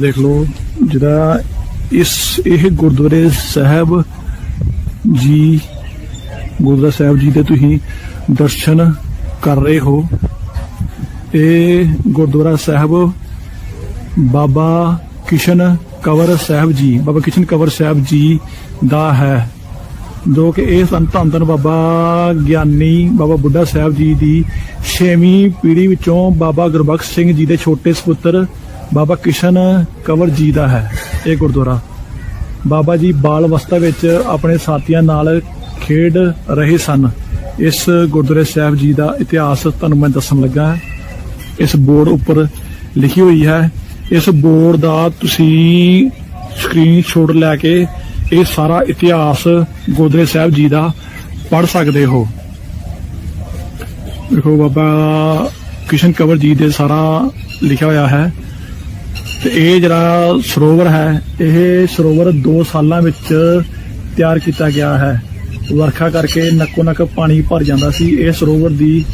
ਦੇਖ ਲਓ, ਜਿਹੜਾ ਇਸ, ਇਹ ਗੁਰਦੁਆਰੇ ਸਾਹਿਬ ਜੀ, ਗੁਰਦੁਆਰਾ ਸਾਹਿਬ ਜੀ ਦੇ ਤੁਸੀਂ ਦਰਸ਼ਨ ਕਰ ਰਹੇ ਹੋ। ਇਹ ਗੁਰਦੁਆਰਾ ਸਾਹਿਬ ਬਾਬਾ ਕਿਸ਼ਨ ਕਵਰ ਸਾਹਿਬ ਜੀ, ਬਾਬਾ ਕਿਸ਼ਨ ਕਵਰ ਸਾਹਿਬ ਜੀ ਦਾ ਹੈ। ਜੋ ਕਿ ਇਹ ਸੰਤ ਧੰਨ ਧੰਨ ਬਾਬਾ ਗਿਆਨੀ, ਬਾਬਾ ਬੁੱਢਾ ਸਾਹਿਬ ਜੀ ਦੀ ਛੇਵੀਂ ਪੀੜ੍ਹੀ ਵਿੱਚੋਂ ਬਾਬਾ ਗੁਰਬਖਸ਼ ਸਿੰਘ ਜੀ ਦੇ ਛੋਟੇ ਸੁਪੁੱਤਰ ਬਾਬਾ ਕਿਸ਼ਨ ਕੰਵਰ ਜੀ ਦਾ ਹੈ ਇਹ ਗੁਰਦੁਆਰਾ। ਬਾਬਾ ਜੀ ਬਾਲ ਅਵਸਥਾ ਵਿੱਚ ਆਪਣੇ ਸਾਥੀਆਂ ਨਾਲ ਖੇਡ ਰਹੇ ਸਨ। ਇਸ ਗੁਰਦੁਆਰੇ ਸਾਹਿਬ ਜੀ ਦਾ ਇਤਿਹਾਸ ਤੁਹਾਨੂੰ ਮੈਂ ਦੱਸਣ ਲੱਗਾ ਇਸ ਬੋਰਡ ਉੱਪਰ ਲਿਖੀ ਹੋਈ ਹੈ। ਇਸ ਬੋਰਡ ਦਾ ਤੁਸੀਂ ਸਕਰੀਨਸ਼ਾਟ ਲੈ ਕੇ ਇਹ ਸਾਰਾ ਇਤਿਹਾਸ ਗੁਰਦੁਆਰੇ ਸਾਹਿਬ ਜੀ ਦਾ ਪੜ੍ਹ ਸਕਦੇ ਹੋ। ਦੇਖੋ ਬਾਬਾ ਕਿਸ਼ਨ ਕਵਰ ਜੀ ਦੇ ਸਾਰਾ ਲਿਖਿਆ ਹੋਇਆ ਹੈ। ਤੇ ਇਹ ਜਿਹੜਾ ਸਰੋਵਰ ਹੈ, ਇਹ ਸਰੋਵਰ 2 ਸਾਲਾਂ ਵਿੱਚ ਤਿਆਰ ਕੀਤਾ ਗਿਆ ਹੈ। ਵਰਖਾ ਕਰਕੇ ਨੱਕੋ ਨੱਕ ਪਾਣੀ ਭਰ ਜਾਂਦਾ ਸੀ। ਇਹ ਸਰੋਵਰ ਦੀ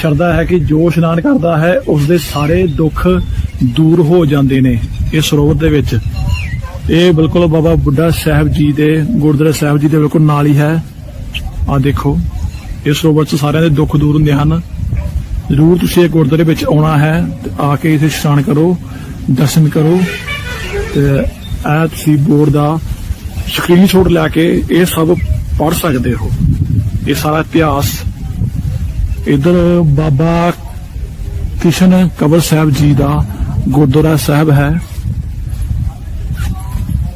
ਸ਼ਰਧਾ ਹੈ ਕਿ ਜੋ ਇਸ਼ਨਾਨ ਕਰਦਾ ਹੈ ਉਸ ਦੇ ਸਾਰੇ ਦੁੱਖ ਦੂਰ ਹੋ ਜਾਂਦੇ ਨੇ ਇਹ ਸਰੋਵਰ ਦੇ ਵਿੱਚ। ਇਹ ਬਿਲਕੁਲ ਬਾਬਾ ਬੁੱਢਾ ਸਾਹਿਬ ਜੀ ਦੇ, ਗੁਰਦੁਆਰਾ ਸਾਹਿਬ ਜੀ ਦੇ ਬਿਲਕੁਲ ਨਾਲ ਹੀ ਹੈ। ਆ ਦੇਖੋ, ਇਸ ਸਰੋਵਰ 'ਚ ਸਾਰਿਆਂ ਦੇ ਦੁੱਖ ਦੂਰ ਹੁੰਦੇ ਹਨ। ਜ਼ਰੂਰ ਤੁਸੀਂ ਇਹ ਗੁਰਦੁਆਰੇ ਵਿੱਚ ਆਉਣਾ ਹੈ ਆ ਕੇ ਇਥੇ ਇਸ਼ਨਾਨ ਕਰੋ। ਦਰਸ਼ਨ ਕਰੋ ਤੇ ਇਹ ਤੁਸੀਂ ਬੋਰਡ ਦਾ ਸਕਰੀਨਸ਼ਾਟ ਲੈ ਕੇ ਇਹ ਸਭ ਪੜ ਸਕਦੇ ਹੋ। ਇਹ ਸਾਰਾ ਇਤਿਹਾਸ। ਇਧਰ ਬਾਬਾ ਕਿਸ਼ਨ ਕਬਰ ਸਾਹਿਬ ਜੀ ਦਾ ਗੁਰਦੁਆਰਾ ਸਾਹਿਬ ਹੈ।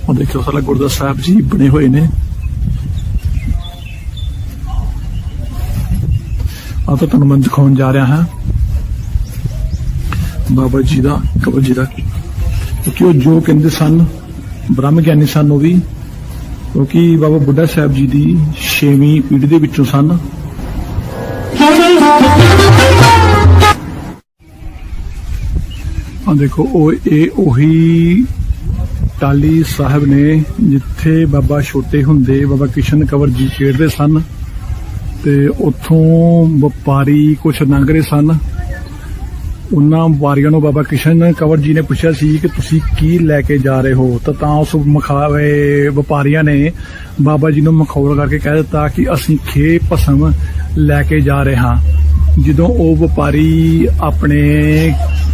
ਉਹ ਦੇਖੋ ਸਾਰਾ ਗੁਰਦੁਆਰਾ ਸਾਹਿਬ ਜੀ ਬਣੇ ਹੋਏ ਨੇ। ਆ ਤਾਂ ਤੁਹਾਨੂੰ ਮੈਂ ਦਿਖਾਉਣ ਜਾ ਰਿਹਾ ਹਾਂ। ਬਾਬਾ ਜੀ ਦਾ, ਕਬਰ ਜੀ ਦਾ। ਕਿਉਂਕਿ ਉਹ ਜੋ ਕਹਿੰਦੇ ਸਨ, ਬ੍ਰਹਮ ਗਿਆਨੀ ਸਨ ਉਹ ਵੀ, ਕਿਉਂਕਿ ਬਾਬਾ ਬੁੱਢਾ ਸਾਹਿਬ ਜੀ ਦੀ ਛੇਵੀਂ ਪੀੜ੍ਹੀ ਦੇ ਵਿੱਚੋਂ ਸਨ। ਆ ਦੇਖੋ, ਉਹ, ਇਹ ਉਹੀ ਟਾਲੀ ਸਾਹਿਬ ਨੇ ਜਿੱਥੇ ਬਾਬਾ ਛੋਟੇ ਹੁੰਦੇ ਬਾਬਾ ਕਿਸ਼ਨ ਕਵਰ ਜੀ ਖੇਡਦੇ ਸਨ ਤੇ ਉੱਥੋਂ ਵਪਾਰੀ ਕੁਛ ਲੰਘ ਰਹੇ ਸਨ। ਉਹਨਾਂ ਵਪਾਰੀਆਂ ਨੂੰ ਬਾਬਾ ਕਿਸ਼ਨ ਕੰਵਰ ਜੀ ਨੇ ਪੁੱਛਿਆ ਸੀ ਕਿ ਤੁਸੀਂ ਕੀ ਲੈ ਕੇ ਜਾ ਰਹੇ ਹੋ? ਤਾਂ ਤਾਂ ਉਸ ਮਖਾਵੇ ਵਪਾਰੀਆਂ ਨੇ ਬਾਬਾ ਜੀ ਨੂੰ ਮਖੌਲ ਕਰਕੇ ਕਹਿ ਦਿੱਤਾ ਕਿ ਅਸੀਂ ਖੇ ਭਸਮ ਲੈ ਕੇ ਜਾ ਰਹੇ ਹਾਂ। ਜਦੋਂ ਉਹ ਵਪਾਰੀ ਆਪਣੇ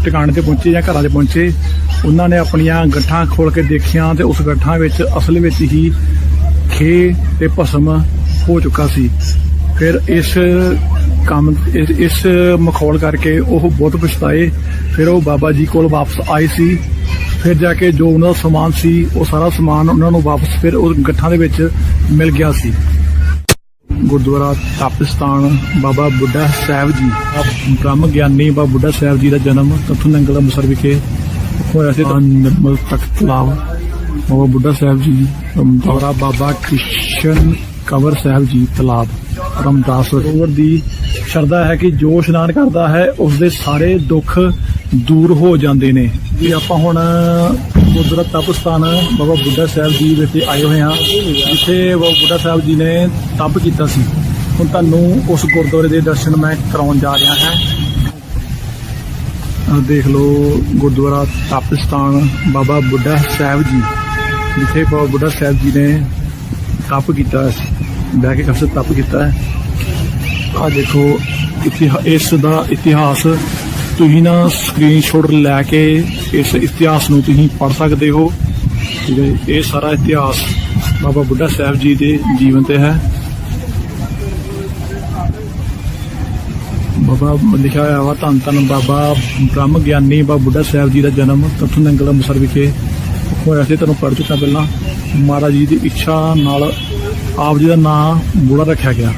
ਟਿਕਾਣੇ ਤੇ ਪਹੁੰਚੇ ਜਾਂ ਘਰਾਂ 'ਤੇ ਪਹੁੰਚੇ, ਉਹਨਾਂ ਨੇ ਆਪਣੀਆਂ ਗੱਠਾਂ ਖੋਲ ਕੇ ਦੇਖੀਆਂ ਤੇ ਉਸ ਗੱਠਾਂ ਵਿੱਚ ਅਸਲ ਵਿੱਚ ਹੀ ਖੇ ਤੇ ਭਸਮ ਹੋ ਚੁੱਕਾ ਸੀ। ਫਿਰ ਇਸ ਕੰਮ, ਇਸ- ਮਖੌਲ ਕਰਕੇ ਉਹ ਬਹੁਤ ਪਛਤਾਏ। ਫਿਰ ਉਹ ਬਾਬਾ ਜੀ ਕੋਲ ਵਾਪਸ ਆਏ ਸੀ। ਫਿਰ ਜਾ ਕੇ ਜੋ ਉਹਨਾਂ ਦਾ ਸਮਾਨ ਸੀ, ਉਹ ਸਾਰਾ ਸਮਾਨ ਉਹਨਾਂ ਨੂੰ ਵਾਪਸ ਫਿਰ ਉਹ ਗੱਠਾਂ ਦੇ ਵਿੱਚ ਮਿਲ ਗਿਆ ਸੀ। ਗੁਰਦੁਆਰਾ ਤਾਪਿਸਤਾਨ ਬਾਬਾ ਬੁੱਢਾ ਸਾਹਿਬ ਜੀ। ਬ੍ਰਹਮ ਗਿਆਨੀ ਬਾਬਾ ਬੁੱਢਾ ਸਾਹਿਬ ਜੀ ਦਾ ਜਨਮ ਤਥੂ ਨੰਗਲ ਅੰਮ੍ਰਿਤਸਰ ਵਿਖੇ ਹੋਇਆ ਸੀ। ਤਾਂ ਨਿਰਮਲ ਤਖਤ ਤਲਾਬ ਬਾਬਾ ਬੁੱਢਾ ਸਾਹਿਬ ਜੀ ਦੌਰਾ ਬਾਬਾ ਕ੍ਰਿਸ਼ਨ ਕਵਰ ਸਾਹਿਬ ਜੀ, ਤਲਾਬ। ਰਮਦਾਸ ਸਰੋਵਰ ਦੀ ਸ਼ਰਧਾ ਹੈ ਕਿ ਜੋ ਇਸ਼ਨਾਨ ਕਰਦਾ ਹੈ ਉਸ ਦੇ ਸਾਰੇ ਦੁੱਖ ਦੂਰ ਹੋ ਜਾਂਦੇ ਨੇ। ਜੀ, ਆਪਾਂ ਹੁਣ ਗੁਰਦੁਆਰਾ ਤਪਸਤਾਨ ਬਾਬਾ ਬੁੱਢਾ ਸਾਹਿਬ ਜੀ ਵਿੱਚ ਆਏ ਹੋਏ ਹਾਂ, ਜਿੱਥੇ ਬਾਬਾ ਬੁੱਢਾ ਸਾਹਿਬ ਜੀ ਨੇ ਤਪ ਕੀਤਾ ਸੀ। ਹੁਣ ਤੁਹਾਨੂੰ ਉਸ ਗੁਰਦੁਆਰੇ ਦੇ ਦਰਸ਼ਨ ਮੈਂ ਕਰਾਉਣ ਜਾ ਰਿਹਾ ਹਾਂ। ਦੇਖ ਲਓ ਗੁਰਦੁਆਰਾ ਤਪ ਸਥਾਨ ਬਾਬਾ ਬੁੱਢਾ ਸਾਹਿਬ ਜੀ, ਜਿੱਥੇ ਬਾਬਾ ਬੁੱਢਾ ਸਾਹਿਬ ਜੀ ਨੇ ਤਪ ਕੀਤਾ ਹੈ ਬਹਿ ਕੇ ਕਸਰ ਤਪ ਕੀਤਾ ਹੈ। ਆ ਦੇਖੋ, ਇਤਿਹਾ- ਇਸ ਦਾ ਇਤਿਹਾਸ ਤੁਸੀਂ ਨਾ ਸਕਰੀਨਸ਼ਾਟ ਲੈ ਕੇ ਇਸ ਇਤਿਹਾਸ ਨੂੰ ਤੁਸੀਂ ਪੜ੍ਹ ਸਕਦੇ ਹੋ। ਠੀਕ ਹੈ ਇਹ ਸਾਰਾ ਇਤਿਹਾਸ ਬਾਬਾ ਬੁੱਢਾ ਸਾਹਿਬ ਜੀ ਦੇ ਜੀਵਨ ਤੇ ਹੈ। ਬਾਬਾ ਲਿਖਿਆ ਹੋਇਆ ਵਾ, ਧੰਨ ਧੰਨ ਬਾਬਾ ਬ੍ਰਹਮ ਗਿਆਨੀ ਬਾਬਾ ਬੁੱਢਾ ਸਾਹਿਬ ਜੀ ਦਾ ਜਨਮ ਤਥੂ ਨੰਗਲ ਅੰਮ੍ਰਿਤਸਰ ਵਿਖੇ ਹੋਇਆ ਸੀ। ਤੁਹਾਨੂੰ ਪੜ੍ਹ ਚੁੱਕਾ ਪਹਿਲਾਂ। ਮਹਾਰਾਜ ਜੀ ਦੀ ਇੱਛਾ ਨਾਲ ਆਪ ਜੀ ਦਾ ਨਾਮ ਬੁੜਾ ਰੱਖਿਆ ਗਿਆ।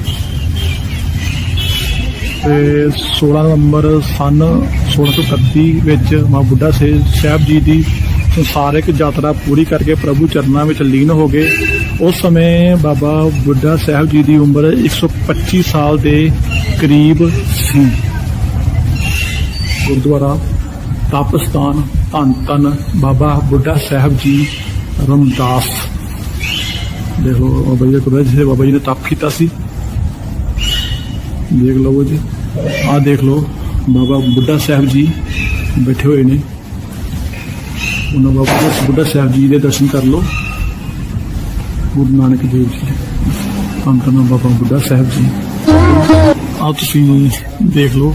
ਤੇ 16 ਨਵੰਬਰ ਸਨ 1631 ਵਿੱਚ ਮਾਂ ਬੁੱਢਾ ਸੇ- ਸਾਹਿਬ ਜੀ ਦੀ ਸੰਸਾਰਿਕ ਯਾਤਰਾ ਪੂਰੀ ਕਰਕੇ ਪ੍ਰਭੂ ਚਰਨਾਂ ਵਿੱਚ ਲੀਨ ਹੋ ਗਏ। ਉਸ ਸਮੇਂ ਬਾਬਾ ਬੁੱਢਾ ਸਾਹਿਬ ਜੀ ਦੀ ਉਮਰ 125 ਸਾਲ ਦੇ ਕਰੀਬ ਸੀ। ਗੁਰਦੁਆਰਾ ਤਪਸਤਾਨ ਧੰਨ ਧੰਨ ਬਾਬਾ ਬੁੱਢਾ ਸਾਹਿਬ ਜੀ ਰਮਦਾਸ। ਦੇਖ ਲਓ ਬਾਬਾ ਜੀ ਦਾ ਕੋਲ ਜਿਹਦੇ ਬਾਬਾ ਜੀ ਨੇ ਤਪ ਕੀਤਾ ਸੀ। ਦੇਖ ਲਓ ਜੀ, ਆਹ ਦੇਖ ਲਓ, ਬਾਬਾ ਬੁੱਢਾ ਸਾਹਿਬ ਜੀ ਬੈਠੇ ਹੋਏ ਨੇ। ਉਹਨਾਂ ਬਾਬਾ ਬੁੱਢਾ ਸਾਹਿਬ ਜੀ ਦੇ ਦਰਸ਼ਨ ਕਰ ਲਓ। ਗੁਰੂ ਨਾਨਕ ਦੇਵ ਜੀ ਧੰਨ ਧੰਨ ਬਾਬਾ ਬੁੱਢਾ ਸਾਹਿਬ ਜੀ। ਆਹ ਤੁਸੀਂ ਦੇਖ ਲਓ,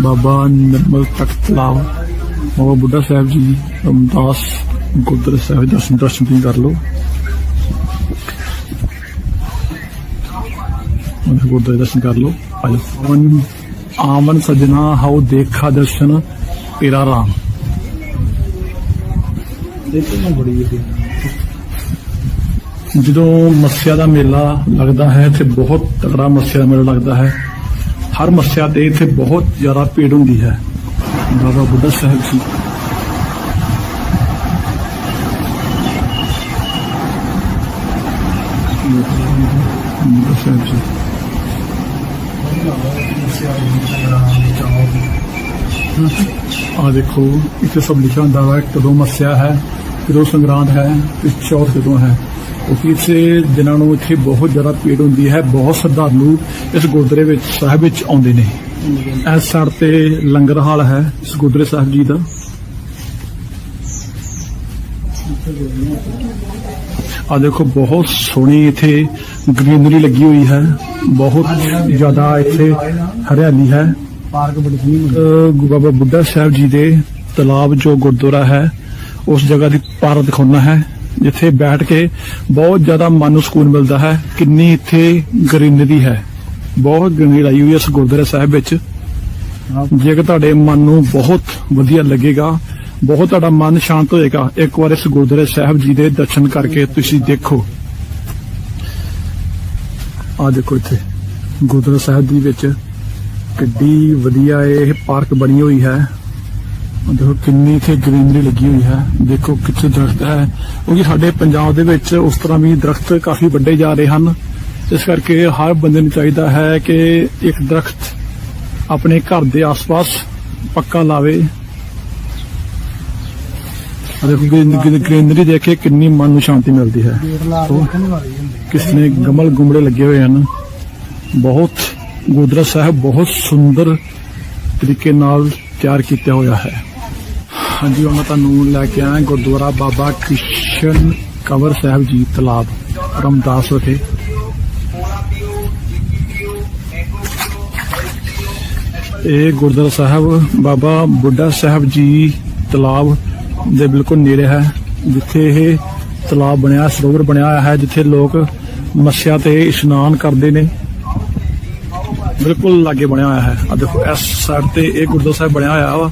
ਬਾਬਾ ਨਿਰਮਲ ਤਖਤ ਤਲਾਬ ਬਾਬਾ ਬੁੱਢਾ ਸਾਹਿਬ ਜੀ, ਰਮਦਾਸ ਗੁਰਦੁਆਰਾ ਸਾਹਿਬ ਦਰਸ਼ਨ ਦਰਸ਼ਨ ਤੁਸੀਂ ਕਰ ਲਓ। ਉਹਨਾਂ ਗੁਰਦੁਆਰੇ ਦਰਸ਼ਨ ਕਰ ਲਓ। ਆਜੋ। ਆਮਨ ਆਮਨ ਸਜਣਾ ਹਾਉ ਦੇਖਾ ਦਰਸ਼ਨ, ਤੇਰਾ ਰਾਮ। ਜਦੋਂ ਮੱਸਿਆ ਦਾ ਮੇਲਾ ਲੱਗਦਾ ਹੈ ਤੇ ਬਹੁਤ ਤਕੜਾ ਮੱਸਿਆ ਦਾ ਮੇਲਾ ਲੱਗਦਾ ਹੈ। ਹਰ ਮੱਸਿਆ ਤੇ ਇੱਥੇ ਬਹੁਤ ਜ਼ਿਆਦਾ ਭੀੜ ਹੁੰਦੀ ਹੈ। ਬਾਬਾ ਬੁੱਢਾ ਸਾਹਿਬ ਜੀ ਬੁੱਢਾ ਸਾਹਿਬ ਜੀ ਆ ਦੇਖੋ, ਇੱਥੇ ਸਭ ਲਿਖਿਆ ਹੁੰਦਾ ਹੈ ਕਦੋਂ ਮੱਸਿਆ ਹੈ, ਕਦੋਂ ਸੰਗਰਾਂਦ ਹੈ ਤੇ ਚੌਥ ਕਦੋਂ ਹੈ। ਕਿਉਂਕਿ ਇੱਥੇ ਦਿਨਾਂ ਨੂੰ ਇੱਥੇ ਬਹੁਤ ਜ਼ਿਆਦਾ ਭੀੜ ਹੁੰਦੀ ਹੈ, ਬਹੁਤ ਸ਼ਰਧਾਲੂ ਇਸ ਗੁਰਦੁਆਰੇ ਵਿੱਚ, ਸਾਹਿਬ ਵਿੱਚ ਆਉਂਦੇ ਨੇ। ਇਸ ਸਾਈਡ ਤੇ ਲੰਗਰ ਹਾਲ ਹੈ, ਇਸ ਗੁਰਦੁਆਰੇ ਸਾਹਿਬ ਜੀ ਦਾ। ਆ ਦੇਖੋ, ਬਹੁਤ ਸੋਹਣੀ ਇੱਥੇ ਗ੍ਰੀਨਰੀ ਲੱਗੀ ਹੋਈ ਹੈ। ਬਹੁਤ ਜ਼ਿਆਦਾ ਇੱਥੇ ਹਰਿਆਲੀ ਹੈ। ਪਾਰਕ ਬੜੀ ਬਾਬਾ ਬੁੱਢਾ ਸਾਹਿਬ ਜੀ ਦੇ ਤਲਾਬ ਜੋ ਗੁਰਦੁਆਰਾ ਹੈ ਉਸ ਜਗ੍ਹਾ ਦੀ ਪਾਰ ਦਿਖਾਉਣਾ ਹੈ। ਜਿੱਥੇ ਬੈਠ ਕੇ ਬਹੁਤ ਜ਼ਿਆਦਾ ਮਨ ਨੂੰ ਸਕੂਨ ਮਿਲਦਾ ਹੈ। ਕਿੰਨੀ ਇੱਥੇ ਗ੍ਰੀਨਰੀ ਹੈ। ਬਹੁਤ ਗ੍ਰੀਨਰੀ ਆਈ ਹੋਈ ਹੈ ਇਸ ਗੁਰਦੁਆਰਾ ਸਾਹਿਬ ਵਿੱਚ। ਜੇਕਰ ਤੁਹਾਡੇ ਮਨ ਨੂੰ ਬਹੁਤ ਵਧੀਆ ਲੱਗੇਗਾ ਬਹੁਤ ਤੁਹਾਡਾ ਮਨ ਸ਼ਾਂਤ ਹੋਏਗਾ ਇੱਕ ਵਾਰ ਇਸ ਗੁਰਦੁਆਰੇ ਸਾਹਿਬ ਜੀ ਦੇ ਦਰਸ਼ਨ ਕਰਕੇ ਤੁਸੀਂ ਦੇਖੋ। ਆ ਦੇਖੋ ਇੱਥੇ ਗੁਰਦੁਆਰਾ ਸਾਹਿਬ ਦੀ ਵਿੱਚ ਕਿੱਡੀ ਵਧੀਆ ਇਹ ਪਾਰਕ ਬਣੀ ਹੋਈ ਹੈ। ਦੇਖੋ ਕਿੰਨੀ ਇੱਥੇ ਗ੍ਰੀਨਰੀ ਲੱਗੀ ਹੋਈ ਹੈ। ਦੇਖੋ ਕਿੱਥੇ ਦਰਖਤ ਹੈ। ਕਿਉਂਕਿ ਸਾਡੇ ਪੰਜਾਬ ਦੇ ਵਿੱਚ ਉਸ ਤਰ੍ਹਾਂ ਵੀ ਦਰਖਤ ਕਾਫੀ ਵੱਡੇ ਜਾ ਰਹੇ ਹਨ। ਇਸ ਕਰਕੇ ਹਰ ਬੰਦੇ ਨੂੰ ਚਾਹੀਦਾ ਹੈ ਕਿ ਇੱਕ ਦਰਖਤ ਆਪਣੇ ਘਰ ਦੇ ਆਸ-ਪਾਸ ਪੱਕਾ ਲਾਵੇ। ਦੇਖੋ ਗ੍ਰੀਨ- ਗ੍ਰੀਨਰੀ ਦੇਖ ਕੇ ਕਿੰਨੀ ਮਨ ਨੂੰ ਸ਼ਾਂਤੀ ਮਿਲਦੀ ਹੈ। ਗੇਟ ਲਾ ਕੇ ਰੱਖਣ ਵਾਲੀ ਹੁੰਦੀ ਕਿਸ ਨੇ ਗਮਲ ਗੁੰਮੜੇ ਲੱਗੇ ਹੋਏ ਹਨ। ਬਹੁਤ ਗੁਰਦੁਆਰਾ ਸਾਹਿਬ ਬਹੁਤ ਸੁੰਦਰ ਤਰੀਕੇ ਨਾਲ ਤਿਆਰ ਕੀਤਾ ਹੋਇਆ ਹੈ। ਹਾਂਜੀ ਹੁਣ ਤੁਹਾਨੂੰ ਲੈ ਕੇ ਆਇਆ ਗੁਰਦੁਆਰਾ ਬਾਬਾ ਕ੍ਰਿਸ਼ਨ ਕੰਵਰ ਸਾਹਿਬ ਜੀ ਤਲਾਬ ਰਮਦਾਸ ਵਿਖੇ। ਇਹ ਗੁਰਦੁਆਰਾ ਸਾਹਿਬ ਬਾਬਾ ਬੁੱਢਾ ਸਾਹਿਬ ਜੀ ਤਲਾਬ ਦੇ ਬਿਲਕੁਲ ਨੇੜੇ ਹੈ, ਜਿੱਥੇ ਇਹ ਤਲਾਬ ਬਣਿਆ, ਸਰੋਵਰ ਬਣਿਆ ਹੋਇਆ ਹੈ, ਜਿੱਥੇ ਲੋਕ ਮੱਸਿਆ ਤੇ ਇਸ਼ਨਾਨ ਕਰਦੇ ਨੇ। ਬਿਲਕੁਲ ਲਾਗੇ ਬਣਿਆ ਹੋਇਆ ਹੈ। ਆ ਦੇਖੋ, ਇਸ ਸਾਈਡ ਤੇ ਇਹ ਗੁਰਦੁਆਰਾ ਸਾਹਿਬ ਬਣਿਆ ਹੋਇਆ ਵਾ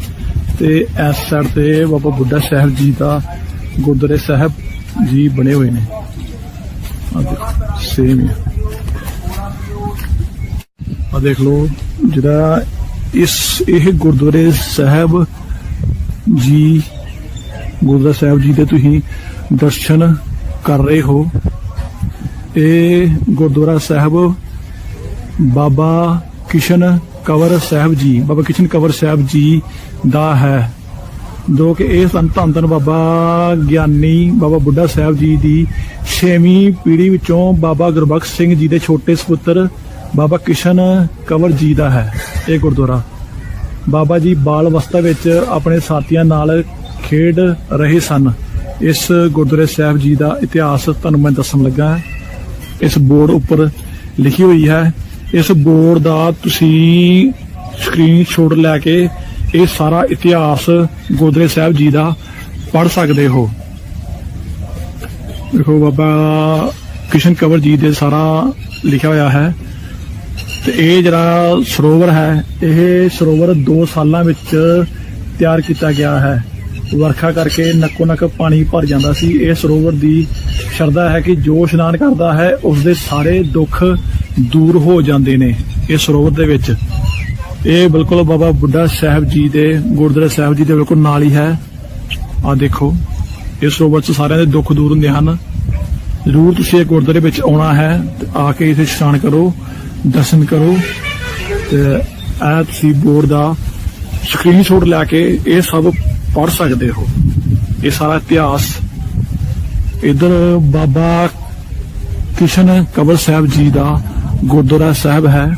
ਤੇ ਇਸ ਸਾਈਡ ਤੇ ਬਾਬਾ ਬੁੱਢਾ ਸਾਹਿਬ ਜੀ ਦਾ ਗੁਰਦੁਆਰੇ ਸਾਹਿਬ ਜੀ ਬਣੇ ਹੋਏ ਨੇ। ਆ ਦੇਖੋ ਸੇਮ ਹੈ ਆ। ਦੇਖ ਲਓ, ਜਿਹੜਾ ਇਸ, ਇਹ ਗੁਰਦੁਆਰੇ ਸਾਹਿਬ ਜੀ ਗੁਰਦੁਆਰਾ ਸਾਹਿਬ ਜੀ ਦੇ ਤੁਸੀਂ ਦਰਸ਼ਨ ਕਰ ਰਹੇ ਹੋ। ਇਹ ਗੁਰਦੁਆਰਾ ਸਾਹਿਬ ਬਾਬਾ ਕਿਸ਼ਨ ਕਵਰ ਸਾਹਿਬ ਜੀ, ਬਾਬਾ ਕਿਸ਼ਨ ਕਵਰ ਸਾਹਿਬ ਜੀ ਦਾ ਹੈ। ਜੋ ਕਿ ਇਹ ਸੰਤ ਧੰਨ ਧੰਨ ਬਾਬਾ ਗਿਆਨੀ ਬਾਬਾ ਬੁੱਢਾ ਸਾਹਿਬ ਜੀ ਦੀ ਛੇਵੀਂ ਪੀੜ੍ਹੀ ਵਿੱਚੋਂ ਬਾਬਾ ਗੁਰਬਖਸ਼ ਸਿੰਘ ਜੀ ਦੇ ਛੋਟੇ ਸੁਪੁੱਤਰ ਬਾਬਾ ਕਿਸ਼ਨ ਕਵਰ ਜੀ ਦਾ ਹੈ ਇਹ ਗੁਰਦੁਆਰਾ। ਬਾਬਾ ਜੀ ਬਾਲ ਅਵਸਥਾ ਵਿੱਚ ਆਪਣੇ ਸਾਥੀਆਂ ਨਾਲ ਖੇਡ ਰਹੇ ਸਨ। ਇਸ ਗੁਰਦੁਆਰੇ ਸਾਹਿਬ ਜੀ ਦਾ ਇਤਿਹਾਸ ਤੁਹਾਨੂੰ ਮੈਂ ਦੱਸਣ ਲੱਗਾ ਇਸ ਬੋਰਡ ਉੱਪਰ ਲਿਖੀ ਹੋਈ ਹੈ। ਇਸ ਬੋਰਡ ਦਾ ਤੁਸੀਂ ਸਕਰੀਨਸ਼ਾਟ ਲੈ ਕੇ ਇਹ ਸਾਰਾ ਇਤਿਹਾਸ ਗੁਰਦੁਆਰੇ ਸਾਹਿਬ ਜੀ ਦਾ ਪੜ ਸਕਦੇ ਹੋ। ਦੇਖੋ ਬਾਬਾ ਕਿਸ਼ਨ ਕਵਰ ਜੀ ਦੇ ਸਾਰਾ ਲਿਖਿਆ ਹੋਇਆ ਹੈ। ਤੇ ਇਹ ਜਿਹੜਾ ਸਰੋਵਰ ਹੈ, ਇਹ ਸਰੋਵਰ 2 ਸਾਲਾਂ ਵਿੱਚ ਤਿਆਰ ਕੀਤਾ ਗਿਆ ਹੈ। ਵਰਖਾ ਕਰਕੇ ਨੱਕੋ ਨੱਕ ਪਾਣੀ ਭਰ ਜਾਂਦਾ ਸੀ। ਇਹ ਸਰੋਵਰ ਦੀ ਸ਼ਰਧਾ ਹੈ ਕਿ ਜੋ ਇਸ਼ਨਾਨ ਕਰਦਾ ਹੈ ਉਸ ਦੇ ਸਾਰੇ ਦੁੱਖ ਦੂਰ ਹੋ ਜਾਂਦੇ ਨੇ ਇਹ ਸਰੋਵਰ ਦੇ ਵਿੱਚ। ਇਹ ਬਿਲਕੁਲ ਬਾਬਾ ਬੁੱਢਾ ਸਾਹਿਬ ਜੀ ਦੇ, ਗੁਰਦੁਆਰਾ ਸਾਹਿਬ ਜੀ ਦੇ ਬਿਲਕੁਲ ਨਾਲ ਹੀ ਹੈ। ਆ ਦੇਖੋ, ਇਸ ਸਰੋਵਰ 'ਚ ਸਾਰਿਆਂ ਦੇ ਦੁੱਖ ਦੂਰ ਹੁੰਦੇ ਹਨ। ਜ਼ਰੂਰ ਤੁਸੀਂ ਇਹ ਗੁਰਦੁਆਰੇ ਵਿੱਚ ਆਉਣਾ ਹੈ ਆ ਕੇ ਇੱਥੇ ਇਸ਼ਨਾਨ ਕਰੋ, ਦਰਸ਼ਨ ਕਰੋ ਤੇ ਇਹ ਤੁਸੀਂ ਬੋਰਡ ਦਾ ਸਕਰੀਨਸ਼ਾਟ ਲੈ ਕੇ ਇਹ ਸਭ ਪੜ ਸਕਦੇ ਹੋ। ਇਹ ਸਾਰਾ ਇਤਿਹਾਸ। ਇਧਰ ਬਾਬਾ ਕਿਸ਼ਨ ਕਬਰ ਸਾਹਿਬ ਜੀ ਦਾ ਗੁਰਦੁਆਰਾ ਸਾਹਿਬ ਹੈ।